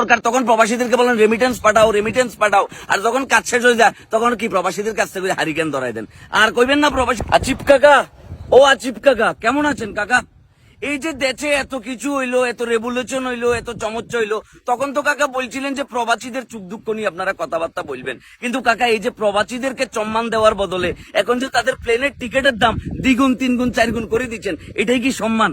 সরকার তখন প্রবাসীদেরকে বলেন রেমিটেন্স পাঠাও রেমিটেন্স পাঠাও। আর যখন কাজ শেষ হয়ে যায়, তখন কি প্রবাসীদের কাছ থেকে হারিকেন ধরাই দেন? আর কইবেন না প্রবাসী আচিপ কাকা, ও আচিপ কাকা, কেমন আছেন কাকা? এই যে দেশে এত কিছু হইল, এত রেভুলেশন হইল, এত চমৎকার হইল, তখন তো কাকা বলছিলেন যে প্রবাসীদের চুপ দুঃখ নিয়ে আপনারা কথাবার্তা বলবেন। কিন্তু কাকা, এই যে প্রবাসীদেরকে সম্মান দেওয়ার বদলে এখন যে তাদের প্লেনের টিকিটের দাম দ্বিগুণ তিন গুণ চার গুণ করে দিচ্ছেন, এটাই কি সম্মান?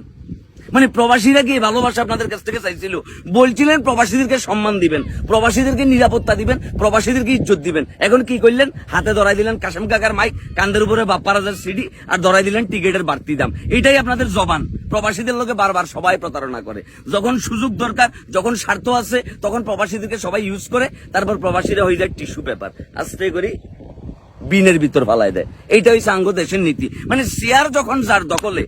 মানে প্রবাসীরা কি ভালোবাসা আপনাদের কাছ থেকে চাইছিল। বলছিলেন, প্রবাসীদেরকে সম্মান দিবেন, প্রবাসীদেরকে নিরাপত্তা দিবেন, প্রবাসীদেরকে ইজ্জত দিবেন। এখন কি করলেন? হাতে ধরাই দিলেন কাশেম কাকার মাইক, কান্দের উপরে বাপ্পা রাজার সিডি, আর ধরাই দিলেন টিকিটের বাড়তি দাম। এটাই আপনাদের জবান। প্রবাসীদের লোকে বারবার সবাই প্রতারণা করে। যখন সুযোগ দরকার, যখন স্বার্থ আছে, তখন প্রবাসীদেরকে সবাই ইউজ করে, তারপর প্রবাসীরা হয়ে যায় টিস্যু পেপার। আস্তে করি, বিনের ভিতর ফালাই দেয়। এইটা হচ্ছে আঙ্গ দেশের নীতি। মানে শেয়ার যখন যার দখলে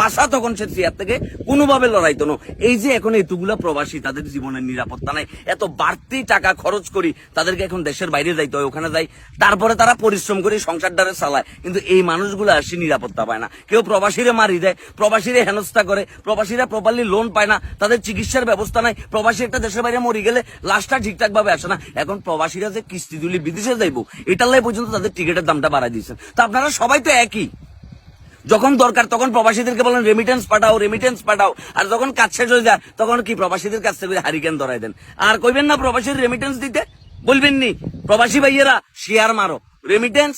পাশা তখন সে চেয়ার থেকে কোনোভাবে লড়াইতো না। এই যে এখন এতগুলা প্রবাসী তাদের জীবনের নিরাপত্তা নাই, এত বাড়তি টাকা খরচ করি তাদেরকে এখন দেশের বাইরে যাইতে হয়, ওখানে যাই। তারপরে তারা পরিশ্রম করে সংসার দ্বারে চালায়, কিন্তু এই মানুষগুলো আসে নিরাপত্তা পায় না। কেউ প্রবাসীরে মারি দেয়, প্রবাসীরে হেনস্থা করে, প্রবাসীরা প্রপারলি লোন পায় না, তাদের চিকিৎসার ব্যবস্থা নাই, প্রবাসী একটা দেশের বাইরে মরি গেলে লাশটা ঠিকঠাক ভাবে আসে না। এখন প্রবাসীরা যে কিস্তি তুলি বিদেশে যাইবো, এটার লাই পর্যন্ত তাদের টিকিটের দামটা বাড়াই দিয়েছেন। তো আপনারা সবাই তো একই। যখন দরকার, তখন প্রবাসীদেরকে বলেন রেমিটেন্স পাঠাও রেমিটেন্স পাঠাও। আর যখন কাজ শেষ হয়ে যায়, তখন কি, প্রবাসীদের কাছ থেকে হারিকেন ধরাই দেন। আর কইবেন না, প্রবাসীর রেমিটেন্স দিতে? বলবেন নি, প্রবাসী ভাইয়েরা শেয়ার মারো। রেমিটেন্স